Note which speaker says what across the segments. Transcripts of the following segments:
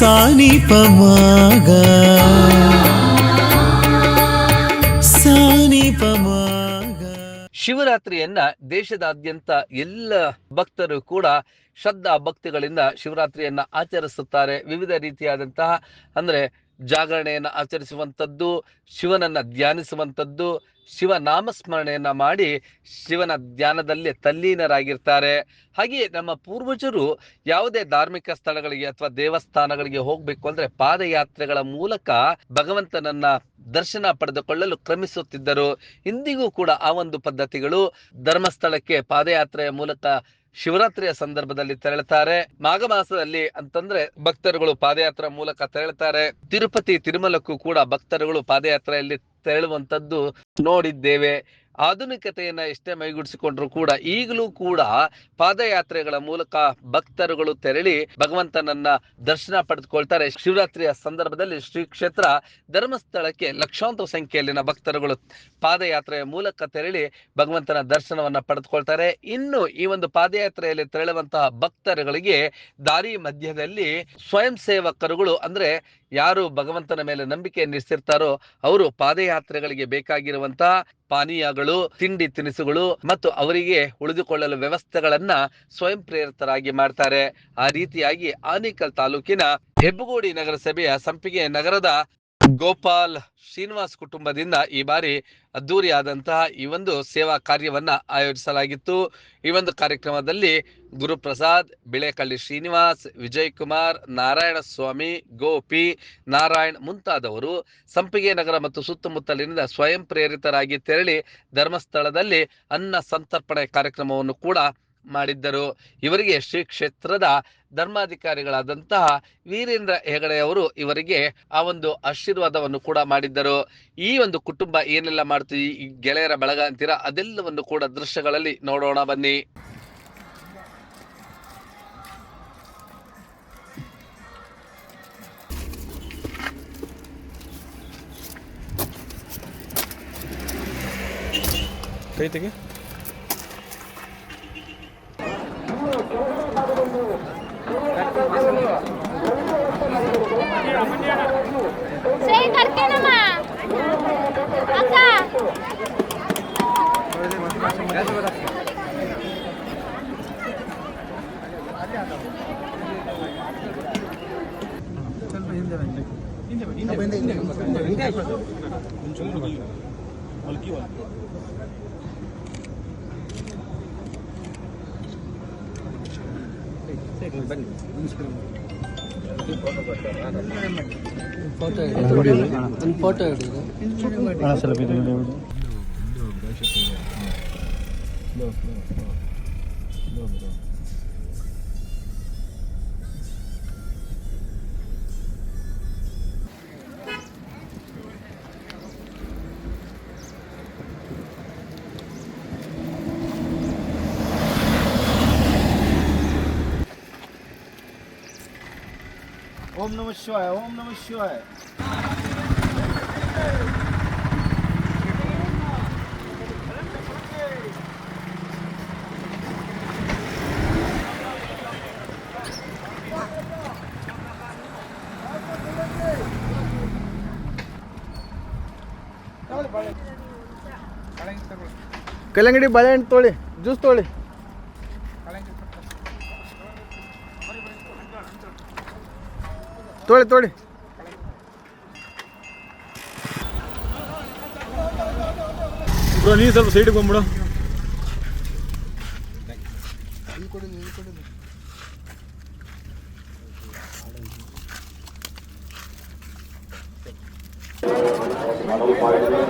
Speaker 1: ಸಾನಿ ಪಮಾಗ ಸಾನಿ ಪಮಾಗ
Speaker 2: ಶಿವರಾತ್ರಿಯನ್ನ ದೇಶದಾದ್ಯಂತ ಎಲ್ಲ ಭಕ್ತರು ಕೂಡ ಶ್ರದ್ಧಾ ಭಕ್ತಿಗಳಿಂದ ಶಿವರಾತ್ರಿಯನ್ನ ಆಚರಿಸುತ್ತಾರೆ. ವಿವಿಧ ರೀತಿಯಾದಂತಹ ಅಂದ್ರೆ ಜಾಗರಣೆಯನ್ನು ಆಚರಿಸುವಂಥದ್ದು, ಶಿವನನ್ನ ಧ್ಯಾನಿಸುವಂಥದ್ದು ಶಿವ ನಾಮಸ್ಮರಣೆಯನ್ನ ಮಾಡಿ ಶಿವನ ಧ್ಯಾನದಲ್ಲಿ ತಲ್ಲೀನರಾಗಿರ್ತಾರೆ. ಹಾಗೆಯೇ ನಮ್ಮ ಪೂರ್ವಜರು ಯಾವುದೇ ಧಾರ್ಮಿಕ ಸ್ಥಳಗಳಿಗೆ ಅಥವಾ ದೇವಸ್ಥಾನಗಳಿಗೆ ಹೋಗ್ಬೇಕು ಅಂದ್ರೆ ಪಾದಯಾತ್ರೆಗಳ ಮೂಲಕ ಭಗವಂತನನ್ನ ದರ್ಶನ ಪಡೆದುಕೊಳ್ಳಲು ಕ್ರಮಿಸುತ್ತಿದ್ದರು. ಇಂದಿಗೂ ಕೂಡ ಆ ಒಂದು ಪದ್ಧತಿಗಳು ಧರ್ಮಸ್ಥಳಕ್ಕೆ ಪಾದಯಾತ್ರೆಯ ಮೂಲಕ ಶಿವರಾತ್ರಿಯ ಸಂದರ್ಭದಲ್ಲಿ ತೆರಳುತ್ತಾರೆ ಮಾಘ ಮಾಸದಲ್ಲಿ ಅಂತಂದ್ರೆ ಭಕ್ತರುಗಳು ಪಾದಯಾತ್ರೆ ಮೂಲಕ ತೆರಳುತ್ತಾರೆ ತಿರುಪತಿ, ತಿರುಮಲಕ್ಕೂ ಕೂಡ ಭಕ್ತರುಗಳು ಪಾದಯಾತ್ರೆಯಲ್ಲಿ ತೆರಳುವಂತದ್ದು ನೋಡಿದ್ದೇವೆ. ಆಧುನಿಕತೆಯನ್ನ ಎಷ್ಟೇ ಮೈಗೂಡಿಸಿಕೊಂಡ್ರು ಕೂಡ ಈಗಲೂ ಕೂಡ ಪಾದಯಾತ್ರೆಗಳ ಮೂಲಕ ಭಕ್ತರುಗಳು ತೆರಳಿ ಭಗವಂತನನ್ನ ದರ್ಶನ ಪಡೆದುಕೊಳ್ತಾರೆ. ಶಿವರಾತ್ರಿಯ ಸಂದರ್ಭದಲ್ಲಿ ಶ್ರೀ ಕ್ಷೇತ್ರ ಧರ್ಮಸ್ಥಳಕ್ಕೆ ಲಕ್ಷಾಂತರ ಸಂಖ್ಯೆಯಲ್ಲಿನ ಭಕ್ತರುಗಳು ಪಾದಯಾತ್ರೆಯ ಮೂಲಕ ತೆರಳಿ ಭಗವಂತನ ದರ್ಶನವನ್ನ ಪಡೆದುಕೊಳ್ತಾರೆ. ಇನ್ನು ಈ ಒಂದು ಪಾದಯಾತ್ರೆಯಲ್ಲಿ ತೆರಳುವಂತಹ ಭಕ್ತರುಗಳಿಗೆ ದಾರಿ ಮಧ್ಯದಲ್ಲಿ ಸ್ವಯಂ ಸೇವಕರುಗಳು ಅಂದ್ರೆ ಯಾರು ಭಗವಂತನ ಮೇಲೆ ನಂಬಿಕೆ ನಿಲ್ಲಿಸಿರ್ತಾರೋ ಅವರು ಪಾದಯಾತ್ರೆಗಳಿಗೆ ಬೇಕಾಗಿರುವಂತಹ ಪಾನೀಯಗಳು, ತಿಂಡಿ ತಿನಿಸುಗಳು ಮತ್ತು ಅವರಿಗೆ ಉಳಿದುಕೊಳ್ಳಲು ವ್ಯವಸ್ಥೆಗಳನ್ನ ಸ್ವಯಂ ಪ್ರೇರಿತರಾಗಿ ಮಾಡ್ತಾರೆ. ಆ ರೀತಿಯಾಗಿ ಆನೇಕಲ್ ತಾಲೂಕಿನ ಹೆಬ್ಬಗೋಡಿ ನಗರಸಭೆಯ ಸಂಪಿಗೆ ನಗರದ ಗೋಪಾಲ್ ಶ್ರೀನಿವಾಸ್ ಕುಟುಂಬದಿಂದ ಈ ಬಾರಿ ಅದ್ದೂರಿಯಾದಂತಹ ಈ ಒಂದು ಸೇವಾ ಕಾರ್ಯವನ್ನ ಆಯೋಜಿಸಲಾಗಿತ್ತು. ಈ ಒಂದು ಕಾರ್ಯಕ್ರಮದಲ್ಲಿ ಗುರುಪ್ರಸಾದ್, ಬಿಳೆಕಳ್ಳಿ ಶ್ರೀನಿವಾಸ್ ವಿಜಯ್ ಕುಮಾರ್ ನಾರಾಯಣ ಸ್ವಾಮಿ ಗೋಪಿ, ನಾರಾಯಣ್ ಮುಂತಾದವರು ಸಂಪಿಗೆ ನಗರ ಮತ್ತು ಸುತ್ತಮುತ್ತಲಿನಿಂದ ಸ್ವಯಂ ಪ್ರೇರಿತರಾಗಿ ತೆರಳಿ ಧರ್ಮಸ್ಥಳದಲ್ಲಿ ಅನ್ನ ಸಂತರ್ಪಣೆ ಕಾರ್ಯಕ್ರಮವನ್ನು ಕೂಡ ಮಾಡಿದ್ದರು. ಇವರಿಗೆ ಶ್ರೀ ಕ್ಷೇತ್ರದ ಧರ್ಮಾಧಿಕಾರಿಗಳಾದಂತಹ ವೀರೇಂದ್ರ ಹೆಗಡೆ ಅವರು ಇವರಿಗೆ ಆ ಒಂದು ಆಶೀರ್ವಾದವನ್ನು ಕೂಡ ಮಾಡಿದ್ದರು. ಈ ಒಂದು ಕುಟುಂಬ ಏನೆಲ್ಲ ಮಾಡ್ತೀವಿ ಈ ಗೆಳೆಯರ ಬಳಗ ಅಂತೀರಾ, ಅದೆಲ್ಲವನ್ನು ಕೂಡ ದೃಶ್ಯಗಳಲ್ಲಿ ನೋಡೋಣ ಬನ್ನಿ.
Speaker 3: ಕೈ
Speaker 4: ಸಹಿ ಕರ್ಕೇನಮ್ಮ ಅಕ್ಕ ಬನ್ನಿ ಒಂದು ಫೋಟೋ ಹಿಡಿದು
Speaker 5: ಓಂ ನಮ ಶಿವಾಯ ಓಂ ನಮ ಶಿವಾಯ
Speaker 3: ಕಲ್ಲಂಗಡಿ ಬಾಳೆಹಣ್ಣು ತೊಳಿ ಜ್ಯೂಸ್ ತೊಳಿ ತೊಳಿ ತೊಳಿ. ಬ್ರೋ ನೀ ಸ್ವಲ್ಪ ಸೈಡ್ಗೆ ಬಂದ್ಬಿಡು.
Speaker 4: ಆ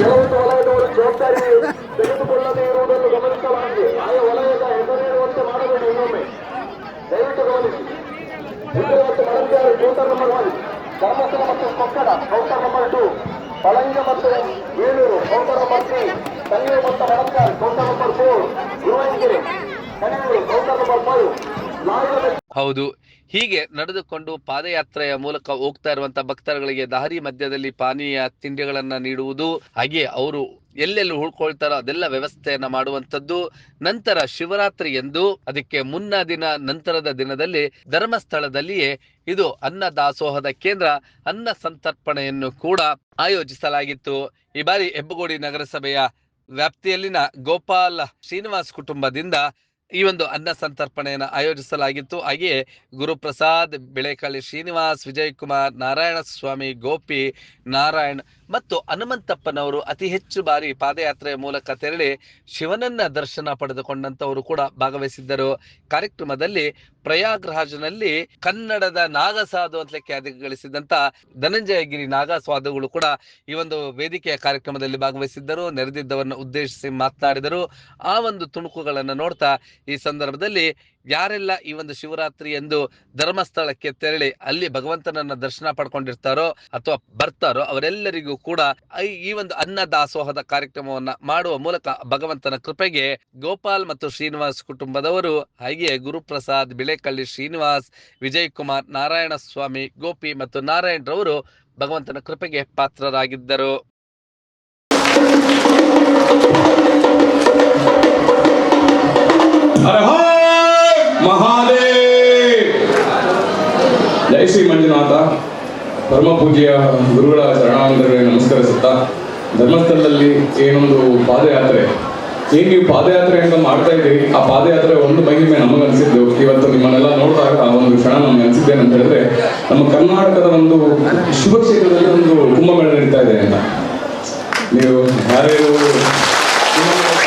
Speaker 6: ಕೆಲವೊಂದು ವಲಯದವರು ಜವಾಬ್ದಾರಿ ತೆಗೆದುಕೊಳ್ಳದೇ ಇರುವುದನ್ನು ಗಮನಿಸಲಾಗಿದೆ ಆಯಾ ವಲಯದ ಹೆಸರಿರುವಂತೆ ಮಾಡಬೇಕು ಇನ್ನೊಮ್ಮೆ ದಯವಿಟ್ಟು ಗಮನಿಸಿ ಮತ್ತು ಮರಳಿಯಾರು ಕೌಂಟರ್ ನಂಬರ್ ಒನ್ ಧರ್ಮಸ್ಥಳ ಮತ್ತು ಕೊಕ್ಕಡ ಕೌಂಟರ್ ನಂಬರ್ ಟು ಪಳಂಗ ಮತ್ತು ಏಳೂರು ಕೌಂಟರ್ ನಂಬರ್ ತ್ರೀ ತಂಗೂರು ಮತ್ತು ಮರಳಿಯಾರು counter number four ಗುರುವಂಗಿರಿ Kadur counter number five ನಾಗರ
Speaker 2: ಹೌದು. ಹೀಗೆ ನಡೆದುಕೊಂಡು ಪಾದಯಾತ್ರೆಯ ಮೂಲಕ ಹೋಗ್ತಾ ಇರುವಂತ ಭಕ್ತರುಗಳಿಗೆ ದಾರಿ ಮಧ್ಯದಲ್ಲಿ ಪಾನೀಯ ತಿಂಡಿಗಳನ್ನ ನೀಡುವುದು ಹಾಗೆ ಅವರು ಎಲ್ಲೆಲ್ಲಿ ಉಳ್ಕೊಳ್ತಾರೋ ಅದೆಲ್ಲ ವ್ಯವಸ್ಥೆಯನ್ನ ಮಾಡುವಂತದ್ದು ನಂತರ ಶಿವರಾತ್ರಿ ಎಂದು ಅದಕ್ಕೆ ಮುನ್ನ ದಿನ ನಂತರದ ದಿನದಲ್ಲಿ ಧರ್ಮಸ್ಥಳದಲ್ಲಿಯೇ ಇದು ಅನ್ನ ದಾಸೋಹದ ಕೇಂದ್ರ, ಅನ್ನ ಸಂತರ್ಪಣೆಯನ್ನು ಕೂಡ ಆಯೋಜಿಸಲಾಗಿತ್ತು. ಈ ಬಾರಿ ಹೆಬ್ಬಗೋಡಿ ನಗರಸಭೆಯ ವ್ಯಾಪ್ತಿಯಲ್ಲಿನ ಗೋಪಾಲ್ ಶ್ರೀನಿವಾಸ್ ಕುಟುಂಬದಿಂದ ಈ ಒಂದು ಅನ್ನ ಸಂತರ್ಪಣೆಯನ್ನು ಆಯೋಜಿಸಲಾಗಿತ್ತು. ಹಾಗೆಯೇ ಗುರುಪ್ರಸಾದ್, ಬೆಳೆಕಳ್ಳಿ ಶ್ರೀನಿವಾಸ್ ವಿಜಯ್ ಕುಮಾರ್ ನಾರಾಯಣ ಸ್ವಾಮಿ, ಗೋಪಿ ನಾರಾಯಣ್ ಮತ್ತು ಹನುಮಂತಪ್ಪನವರು ಅತಿ ಹೆಚ್ಚು ಬಾರಿ ಪಾದಯಾತ್ರೆಯ ಮೂಲಕ ತೆರಳಿ ಶಿವನನ್ನ ದರ್ಶನ ಪಡೆದುಕೊಂಡಂತವರು ಕೂಡ ಭಾಗವಹಿಸಿದ್ದರು. ಕಾರ್ಯಕ್ರಮದಲ್ಲಿ ಪ್ರಯಾಗ್ರಾಜ್ನಲ್ಲಿ ಕನ್ನಡದ ನಾಗಸಾಧು ಅಂತ ಖ್ಯಾತಿ ಗಳಿಸಿದಂತ ಧನಂಜಯಗಿರಿ ನಾಗಸಾಧುಗಳು ಕೂಡ ಈ ಒಂದು ವೇದಿಕೆಯ ಕಾರ್ಯಕ್ರಮದಲ್ಲಿ ಭಾಗವಹಿಸಿದ್ದರು. ನೆರೆದಿದ್ದವರನ್ನು ಉದ್ದೇಶಿಸಿ ಮಾತನಾಡಿದರು. ಆ ಒಂದು ತುಣುಕುಗಳನ್ನು ನೋಡ್ತಾ ಈ ಸಂದರ್ಭದಲ್ಲಿ ಯಾರೆಲ್ಲ ಈ ಒಂದು ಶಿವರಾತ್ರಿ ಎಂದು ಧರ್ಮಸ್ಥಳಕ್ಕೆ ತೆರಳಿ ಅಲ್ಲಿ ಭಗವಂತನನ್ನ ದರ್ಶನ ಪಡ್ಕೊಂಡಿರ್ತಾರೋ ಅಥವಾ ಬರ್ತಾರೋ ಅವರೆಲ್ಲರಿಗೂ ಕೂಡ ಈ- ಒಂದು ಅನ್ನ ದಾಸೋಹದ ಕಾರ್ಯಕ್ರಮವನ್ನ ಮಾಡುವ ಮೂಲಕ ಭಗವಂತನ ಕೃಪೆಗೆ ಗೋಪಾಲ್ ಮತ್ತು ಶ್ರೀನಿವಾಸ್ ಕುಟುಂಬದವರು ಹಾಗೆಯೇ ಗುರುಪ್ರಸಾದ್, ಬಿಳೆಕಳ್ಳಿ ಶ್ರೀನಿವಾಸ್ ವಿಜಯ್ ಕುಮಾರ್ ನಾರಾಯಣ ಸ್ವಾಮಿ ಗೋಪಿ ಮತ್ತು ನಾರಾಯಣ್ ರವರು ಭಗವಂತನ ಕೃಪೆಗೆ ಪಾತ್ರರಾಗಿದ್ದರು.
Speaker 7: ಮಹಾದೇವ್! ಜೈ ಶ್ರೀ ಮಂಜುನಾಥ. ಪರಮ ಪೂಜ್ಯ ಗುರುಗಳ ಶರಣಾಂಗರಿಗೆ ನಮಸ್ಕರಿಸುತ್ತಾ, ಧರ್ಮಸ್ಥಳದಲ್ಲಿ ಏನೊಂದು ಪಾದಯಾತ್ರೆ. ಪಾದಯಾತ್ರೆ ಅಂತ ಮಾಡ್ತಾ ಇದ್ದೀರಿ? ಆ ಪಾದಯಾತ್ರೆ ಒಂದು ಮಹಿಮೆ ನಮಗನ್ಸಿದ್ದು ಇವತ್ತು ನಿಮ್ಮನ್ನೆಲ್ಲ ನೋಡಿದಾಗ ಒಂದು ಕ್ಷಣ ನಮ್ಗೆ ಅನಿಸಿದ್ದೇನೆ ಅಂತ ಹೇಳಿದ್ರೆ, ನಮ್ಮ ಕರ್ನಾಟಕದ ಒಂದು ಶುಭ ಕ್ಷೇತ್ರದಲ್ಲಿ ಒಂದು ಕುಂಭಮೇಳ ನಡೀತಾ ಇದೆ ಅಂತ. ನೀವು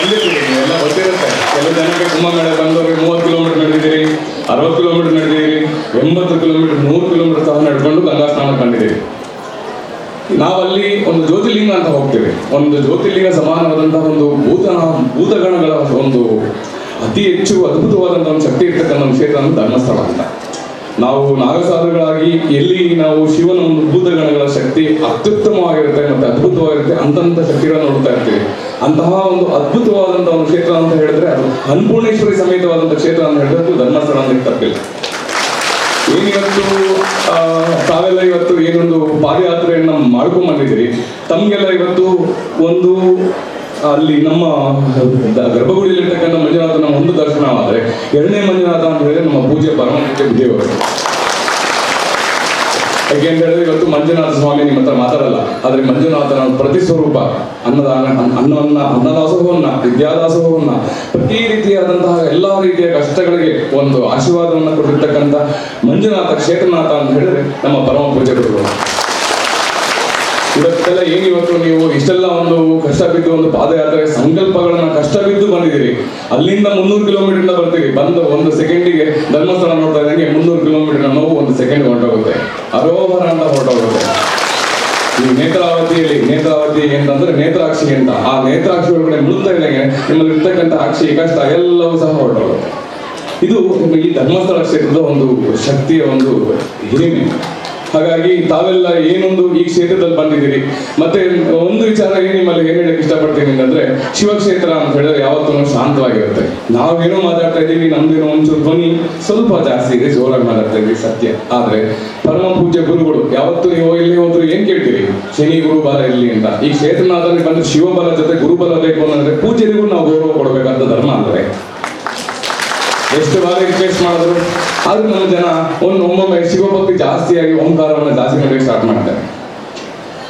Speaker 7: ಬಂದಿದ್ದೀರಿ ಎಲ್ಲ ಗೊತ್ತಿರುತ್ತೆ. ಕೆಲವು ಜನಕ್ಕೆ ಕುಂಭಮೇಳ ಬಂದವರಿಗೆ ಮೂವತ್ತು ಕಿಲೋಮೀಟರ್ ನಡೆದಿದ್ದೀರಿ, ಅರವತ್ತು ಕಿಲೋಮೀಟರ್ ನಡೆದಿದ್ದೀರಿ, ಎಂಬತ್ತು ಕಿಲೋಮೀಟರ್ ನೂರು ಕಿಲೋಮೀಟರ್ ಸಹ ನಡ್ಕೊಂಡು ಗಂಗಾ ಸ್ನಾನ ಕಂಡಿದ್ದೀರಿ. ನಾವಲ್ಲಿ ಒಂದು ಜ್ಯೋತಿರ್ಲಿಂಗ ಅಂತ ಹೋಗ್ತೇವೆ. ಒಂದು ಜ್ಯೋತಿರ್ಲಿಂಗ ಸಮಾನವಾದಂತಹ ಒಂದು ಭೂತ, ಭೂತಗಣಗಳ ಒಂದು ಅತಿ ಹೆಚ್ಚು ಅದ್ಭುತವಾದಂತಹ ಒಂದು ಶಕ್ತಿ ಇರ್ತಕ್ಕಂಥ ಒಂದು ಕ್ಷೇತ್ರ ಧರ್ಮಸ್ಥಳ ಅಂತ. ನಾವು ನಾಗಸಾಧುಗಳಾಗಿ ಎಲ್ಲಿ ನಾವು ಶಿವನ ಒಂದು ಭೂತಗಣಗಳ ಶಕ್ತಿ ಅತ್ಯುತ್ತಮವಾಗಿರುತ್ತೆ ಮತ್ತೆ ಅದ್ಭುತವಾಗಿರುತ್ತೆ ಅಂತಂತ ಶಕ್ತಿಗಳನ್ನ ನೋಡ್ತಾ ಇರ್ತೀವಿ. ಅಂತಹ ಒಂದು ಅದ್ಭುತವಾದಂತಹ ಒಂದು ಕ್ಷೇತ್ರ ಅಂತ ಹೇಳಿದ್ರೆ ಅದು ಅನ್ನಪೂರ್ಣೇಶ್ವರಿ ಸಮೇತವಾದಂತಹ ಕ್ಷೇತ್ರ ಅಂತ ಹೇಳಿದ್ರೆ ಅದು ಧರ್ಮಸ್ಥಳ ಅಂತ ತಪ್ಪಿಲ್ಲ ಏನಿವತ್ತು ತಾವೆಲ್ಲ ಇವತ್ತು ಏನೊಂದು ಪಾದಯಾತ್ರೆಯನ್ನ ಮಾಡ್ಕೊಂಡ್ ಬಂದಿದ್ದೀರಿ. ತಮ್ಗೆಲ್ಲ ಇವತ್ತು ಒಂದು, ಅಲ್ಲಿ ನಮ್ಮ ಗರ್ಭಗುಡಿಯಲ್ಲಿರ್ತಕ್ಕಂಥ ಮಂಜುನಾಥನ ಒಂದು ದರ್ಶನವಾದರೆ ಎರಡನೇ ಮಂಜುನಾಥ ಅಂತ ಹೇಳಿದ್ರೆ ನಮ್ಮ ಪೂಜೆ ಪರಮ ಪೂಜ್ಯ ದೇವರು. ಯಾಕೆ ಅಂತ ಹೇಳಿದ್ರೆ ಇವತ್ತು ಮಂಜುನಾಥ ಸ್ವಾಮಿ ನಿಮ್ಮ ಹತ್ರ ಮಾತಾಡಲ್ಲ. ಆದ್ರೆ ಮಂಜುನಾಥನ ಪ್ರತಿ ಸ್ವರೂಪ ಅನ್ನದಾನ, ಅನ್ನ- ಅನ್ನವನ್ನ, ಅನ್ನದಾಸೋಹವನ್ನ, ವಿದ್ಯಾದಾಸೋಹವನ್ನ, ಪ್ರತಿ ರೀತಿಯಾದಂತಹ ಎಲ್ಲಾ ರೀತಿಯ ಕಷ್ಟಗಳಿಗೆ ಒಂದು ಆಶೀರ್ವಾದವನ್ನ ಕೊಟ್ಟಿರ್ತಕ್ಕಂಥ ಮಂಜುನಾಥ ಕ್ಷೇತ್ರನಾಥ ಅಂತ ಹೇಳಿದ್ರೆ ನಮ್ಮ ಪರಮ ಪೂಜೆ ಗುರುಗಳು. ಇವತ್ತೆಲ್ಲ ಏನ್ ಇವತ್ತು ನೀವು ಇಷ್ಟೆಲ್ಲ ಒಂದು ಕಷ್ಟ ಬಿದ್ದು ಒಂದು ಪಾದಯಾತ್ರೆ ಸಂಕಲ್ಪಗಳನ್ನ ಕಷ್ಟ ಬಿದ್ದು ಬಂದಿದ್ದೀರಿ. ಅಲ್ಲಿಂದ ಮುನ್ನೂರು ಕಿಲೋಮೀಟರ್ ಬರ್ತೀವಿ ಬಂದು ಒಂದು ಸೆಕೆಂಡಿಗೆ ಧರ್ಮಸ್ಥಳ ನೋಡ್ತಾ ಇದ್ದಂಗೆ ಮುನ್ನೂರು ಕಿಲೋಮೀಟರ್ ನೋವು ಒಂದು ಸೆಕೆಂಡ್ ಹೊರಟೋಗುತ್ತೆ. ಅರೋಹರ ಅಂತ ಹೊರಟವರು. ಈ ನೇತ್ರಾವತಿಯಲ್ಲಿ ನೇತ್ರಾವತಿ ಅಂತಂದ್ರೆ ನೇತ್ರಾಕ್ಷಿ ಅಂತ. ಆ ನೇತ್ರಾಕ್ಷಿ ಒಳಗಡೆ ಮುಳುಗ್ತಾ ಇದ್ದಂಗೆ ನಿಮ್ಮಲ್ಲಿ ಇರ್ತಕ್ಕಂಥ ಅಕ್ಷಿ ಕಷ್ಟ ಎಲ್ಲವೂ ಸಹ ಹೊರಟವರು. ಇದು ಈ ಧರ್ಮಸ್ಥಳ ಕ್ಷೇತ್ರದ ಒಂದು ಶಕ್ತಿಯ ಒಂದು ಹಿರಿಮೆ ಹಾಗಾಗಿ ತಾವೆಲ್ಲ ಏನೊಂದು ಈ ಕ್ಷೇತ್ರದಲ್ಲಿ ಬಂದಿದ್ದೀರಿ. ಮತ್ತೆ ಒಂದು ವಿಚಾರ ಏನು ನಿಮ್ಮಲ್ಲಿ ಏನ್ ಹೇಳಕ್ ಇಷ್ಟಪಡ್ತೀನಿ ಅಂತಂದ್ರೆ ಶಿವಕ್ಷೇತ್ರ ಅಂತ ಹೇಳಿದ್ರೆ ಯಾವತ್ತೂ ಶಾಂತವಾಗಿರುತ್ತೆ. ನಾವೇನೋ ಮಾತಾಡ್ತಾ ಇದೀವಿ ನಮ್ದೇನೋ ಒಂಚೂರು ಧ್ವನಿ ಸ್ವಲ್ಪ ಜಾಸ್ತಿ ಇದೆ, ಜೋರಾಗಿ ಮಾತಾಡ್ತಾ ಸತ್ಯ. ಆದ್ರೆ ಪರಮ ಪೂಜ್ಯ ಗುರುಗಳು ಯಾವತ್ತು ನೀವು ಇಲ್ಲಿ ಹೋದ್ರು ಏನ್ ಕೇಳ್ತೀರಿ? ಶನಿ ಗುರು ಬಲ ಇಲ್ಲಿ ಅಂತ. ಈ ಕ್ಷೇತ್ರನಾಥನಿಗೆ ಬಂದ್ರೆ ಶಿವಬಲ ಜೊತೆ ಗುರುಬಲ ಬೇಕು ಅಂತಂದ್ರೆ ಪೂಜೆಗೂ ನಾವು ಗೌರವ ಕೊಡಬೇಕಂತ ಧರ್ಮ ಅಂದ್ರೆ. ಎಷ್ಟು ಬಾರಿ ರಿಕ್ವೆಸ್ಟ್ ಮಾಡಿದ್ರು? ಆದ್ರೂ ನಮ್ಮ ಜನ ಒಂದು ಒಮ್ಮೊಮ್ಮೆ ಶಿವಭಕ್ತಿ ಜಾಸ್ತಿಯಾಗಿ ಓಂಕಾರವನ್ನ ಜಾಸ್ತಿ ಮಾಡಲಿಕ್ಕೆ ಸ್ಟಾರ್ಟ್ ಮಾಡ್ತಾರೆ.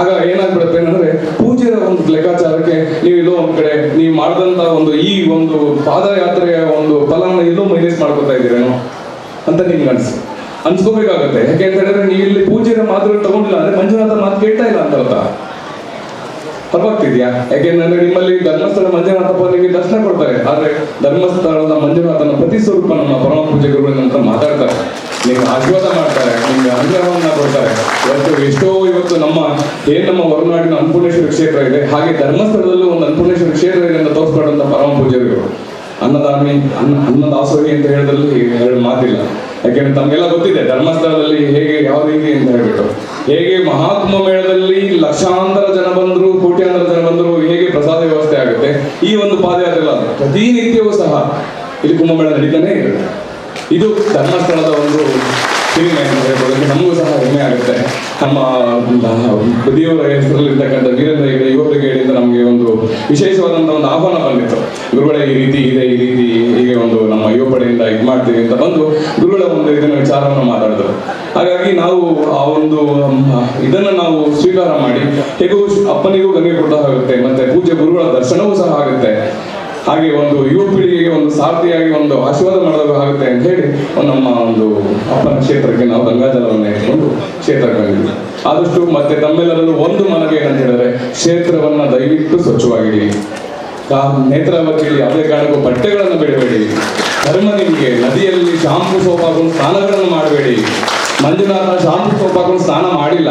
Speaker 7: ಆಗ ಏನಾಗ್ಬಿಡುತ್ತೆ ಅಂದ್ರೆ ಪೂಜೆಯ ಒಂದು ಲೆಕ್ಕಾಚಾರಕ್ಕೆ ನೀವು ಇಲ್ಲೋ ಒಂದ್ ಕಡೆ, ನೀವು ಮಾಡಿದಂತ ಒಂದು ಈ ಒಂದು ಪಾದಯಾತ್ರೆಯ ಒಂದು ಫಲವನ್ನು ಇಲ್ಲೋ ಮೈನಸ್ ಮಾಡ್ಕೊತಾ ಇದ್ದೀರೇನೋ ಅಂತ ನಿಮ್ಗೆ ಅನ್ಸು ಅನ್ಸ್ಕೋಬೇಕಾಗತ್ತೆ. ಯಾಕೆ ಅಂತ ಹೇಳಿದ್ರೆ ನೀವು ಇಲ್ಲಿ ಪೂಜೆಯ ಮಾತ್ರ ತಗೊಂಡಿಲ್ಲ ಅಂದ್ರೆ ಮಂಜುನಾಥ ಮಾತು ಕೇಳ್ತಾ ಇಲ್ಲ ಅಂತ ಅರ್ಥ. ಅರ್ಥವಾಗ್ತಿದ್ಯಾ ಯಾಕೆಂದ್ರೆ ನಿಮ್ಮಲ್ಲಿ ಧರ್ಮಸ್ಥಳ ಮಂಜುನಾಥಪ್ಪ ಪೂಜೆಗೆ ದರ್ಶನ ಕೊಡ್ತಾರೆ. ಆದ್ರೆ ಧರ್ಮಸ್ಥಳದ ಮಂಜುನಾಥನ ಪ್ರತಿ ಸ್ವರೂಪ ನಮ್ಮ ಪರಮ ಪೂಜೆ ಗುರುವಿನ ಅಂತ ಮಾತಾಡ್ತಾರೆ. ನಿಮ್ಗೆ ಆಶೀರ್ವಾದ ಮಾಡ್ತಾರೆ, ನಿಮ್ಗೆ ಅನುಗ್ರಹವನ್ನ ಕೊಡ್ತಾರೆ. ಇವತ್ತು ಎಷ್ಟೋ ಇವತ್ತು ನಮ್ಮ, ಏನ್ ನಮ್ಮ ಹೊರನಾಡಿನ ಅನ್ನಪೂರ್ಣೇಶ್ವರಿ ಕ್ಷೇತ್ರ ಇದೆ, ಹಾಗೆ ಧರ್ಮಸ್ಥಳದಲ್ಲೂ ಒಂದು ಅನ್ನಪೂರ್ಣೇಶ್ವರಿ ಕ್ಷೇತ್ರ ಇದೆ ಅಂತ ತೋರಿಸ್ಕೊಂಡಂತ ಪರಮ ಪೂಜೆಗಳು ಅನ್ನದಾನಿ ಅನ್ನ, ಅನ್ನದಾಸೋಹಿ ಅಂತ ಹೇಳಿದ್ರಲ್ಲಿ ಎರಡು ಮಾತಿಲ್ಲ. ಯಾಕೆಂದ್ರೆ ತಮ್ಗೆಲ್ಲ ಗೊತ್ತಿದೆ, ಧರ್ಮಸ್ಥಳದಲ್ಲಿ ಹೇಗೆ, ಯಾವ ರೀತಿ ಅಂತ ಹೇಳ್ಬಿಟ್ಟು. ಹೇಗೆ ಮಹಾಕುಂಭ ಮೇಳದಲ್ಲಿ ಲಕ್ಷಾಂತರ ಜನ ಬಂದ್ರು, ಕೋಟ್ಯಾಂತರ ಜನ ಬಂದ್ರು, ಹೇಗೆ ಪ್ರಸಾದ ವ್ಯವಸ್ಥೆ ಆಗುತ್ತೆ, ಈ ಒಂದು ಪಾದಯಾತ್ರೆ ಪ್ರತಿನಿತ್ಯವೂ ಸಹ ಇಲ್ಲಿ ಕುಂಭಮೇಳ ನಡೀತಾನೆ ಇರುತ್ತೆ. ಇದು ಧರ್ಮಸ್ಥಳದ ಒಂದು ಹೇಳ್ಬೋದು ನಮಗೂ ಸಹ ಹೆಮ್ಮೆ ಆಗುತ್ತೆ. ನಮ್ಮ ಬದಿಯವರ ಹೆಸರಲ್ಲಿರ್ತಕ್ಕಂಥ ವೀರೇಂದ್ರ ಹೆಗಡೆ ಯುವ ಹೇಳಿದ ನಮಗೆ ಒಂದು ವಿಶೇಷವಾದಂಥ ಒಂದು ಆಹ್ವಾನ ಬಂದಿತ್ತು. ಗುರುಗಳ, ಈ ರೀತಿ ಇದೆ, ಈ ರೀತಿ ಹೀಗೆ ಒಂದು ನಮ್ಮ ಯುವ ಪಡೆಯಿಂದ ಇದು ಮಾಡ್ತೀವಿ ಅಂತ ಬಂದು ಗುರುಗಳ ಒಂದು ಇದನ್ನ ವಿಚಾರವನ್ನು ಮಾತಾಡಿದ್ರು. ಹಾಗಾಗಿ ನಾವು ಆ ಒಂದು ಇದನ್ನು ನಾವು ಸ್ವೀಕಾರ ಮಾಡಿ, ಹೇಗೂ ಅಪ್ಪನಿಗೂ ಗಂಗೆ ಕೊಟ್ಟ ಆಗುತ್ತೆ ಮತ್ತೆ ಪೂಜೆ ಗುರುಗಳ ದರ್ಶನವೂ ಸಹ ಆಗುತ್ತೆ. ಹಾಗೆ ಒಂದು ಯುವ ಪೀಳಿಗೆಗೆ ಒಂದು ಸಾರಥಿಯಾಗಿ ಒಂದು ಆಶೀರ್ವಾದ ಮಾಡಲು ಆಗುತ್ತೆ ಅಂತ ಹೇಳಿ ನಮ್ಮ ಒಂದು ಅಪ್ಪನ ಕ್ಷೇತ್ರಕ್ಕೆ ನಾವು ಗಂಗಾಜಲವನ್ನು ಇಟ್ಕೊಂಡು ಕ್ಷೇತ್ರಕ್ಕೆ ಬಂದಿದ್ವಿ ಆದಷ್ಟು ಮತ್ತೆ ತಮ್ಮೆಲ್ಲರಲ್ಲೂ ಒಂದು ಮನವಿ ಏನಂತ ಹೇಳಿದ್ರೆ, ಕ್ಷೇತ್ರವನ್ನ ದಯವಿಟ್ಟು ಸ್ವಚ್ಛವಾಗಿಡಿ. ನೇತ್ರಾವತಿ ಯಾವುದೇ ಕಾರಣಕ್ಕೂ ಬಟ್ಟೆಗಳನ್ನು ಬಿಡಬೇಡಿ. ಧರ್ಮ ನಿಮಗೆ, ನದಿಯಲ್ಲಿ ಶಾಂಪು ಸೋಪ್ ಸ್ನಾನಗಳನ್ನು ಮಾಡಬೇಡಿ. ಮಂಜುನಾಥ ಶಾಂಪು ಸೋಪ್ ಹಾಕೊಂಡು ಸ್ನಾನ ಮಾಡಿಲ್ಲ.